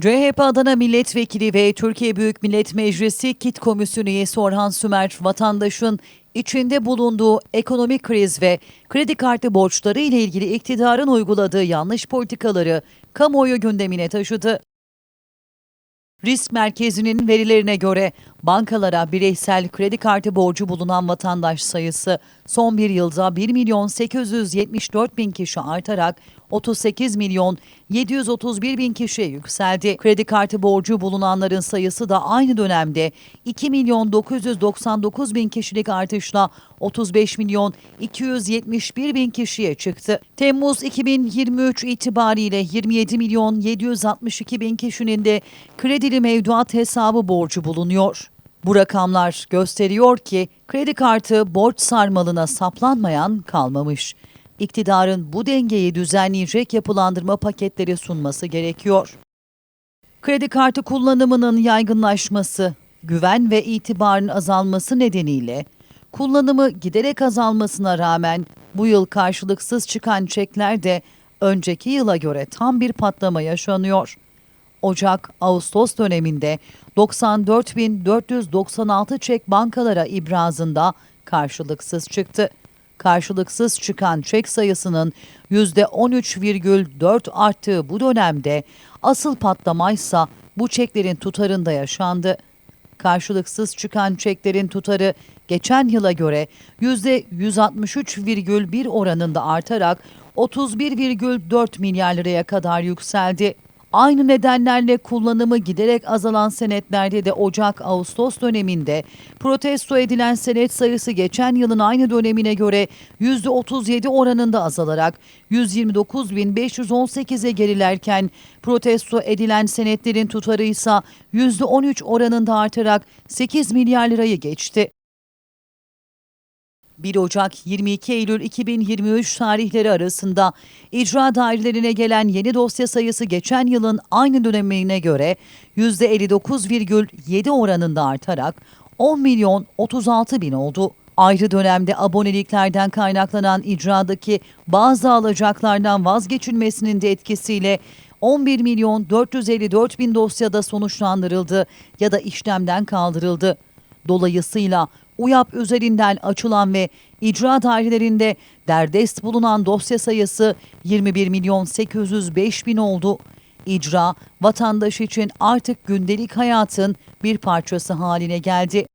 CHP Adana Milletvekili ve Türkiye Büyük Millet Meclisi KİT Komisyonu üyesi Orhan Sümer, vatandaşın içinde bulunduğu ekonomik kriz ve kredi kartı borçları ile ilgili iktidarın uyguladığı yanlış politikaları kamuoyu gündemine taşıdı. Risk merkezinin verilerine göre bankalara bireysel kredi kartı borcu bulunan vatandaş sayısı son bir yılda 1 milyon 874 bin kişi artarak 38 milyon 731 bin kişiye yükseldi. Kredi kartı borcu bulunanların sayısı da aynı dönemde 2 milyon 999 bin kişilik artışla 35 milyon 271 bin kişiye çıktı. Temmuz 2023 itibariyle 27 milyon 762 bin kişinin de kredili mevduat hesabı borcu bulunuyor. Bu rakamlar gösteriyor ki kredi kartı borç sarmalına saplanmayan kalmamış. İktidarın bu dengeyi düzenleyecek yapılandırma paketleri sunması gerekiyor. Kredi kartı kullanımının yaygınlaşması, güven ve itibarın azalması nedeniyle kullanımı giderek azalmasına rağmen bu yıl karşılıksız çıkan çekler de önceki yıla göre tam bir patlama yaşanıyor. Ocak-Ağustos döneminde 94.496 çek bankalara ibrazında karşılıksız çıktı. Karşılıksız çıkan çek sayısının %13,4 arttığı bu dönemde asıl patlamaysa bu çeklerin tutarında yaşandı. Karşılıksız çıkan çeklerin tutarı geçen yıla göre %163,1 oranında artarak 31,4 milyar liraya kadar yükseldi. Aynı nedenlerle kullanımı giderek azalan senetlerde de Ocak-Ağustos döneminde protesto edilen senet sayısı geçen yılın aynı dönemine göre %37 oranında azalarak 129.518'e gerilerken protesto edilen senetlerin tutarı ise %13 oranında artarak 8 milyar lirayı geçti. 1 Ocak 22 Eylül 2023 tarihleri arasında icra dairelerine gelen yeni dosya sayısı geçen yılın aynı dönemine göre %59,7 oranında artarak 10 milyon 36 bin oldu. Ayrı dönemde aboneliklerden kaynaklanan icradaki bazı alacaklardan vazgeçilmesinin de etkisiyle 11 milyon 454 bin dosyada sonuçlandırıldı ya da işlemden kaldırıldı. Dolayısıyla UYAP üzerinden açılan ve icra dairelerinde derdest bulunan dosya sayısı 21 milyon 805 bin oldu. İcra vatandaş için artık gündelik hayatın bir parçası haline geldi.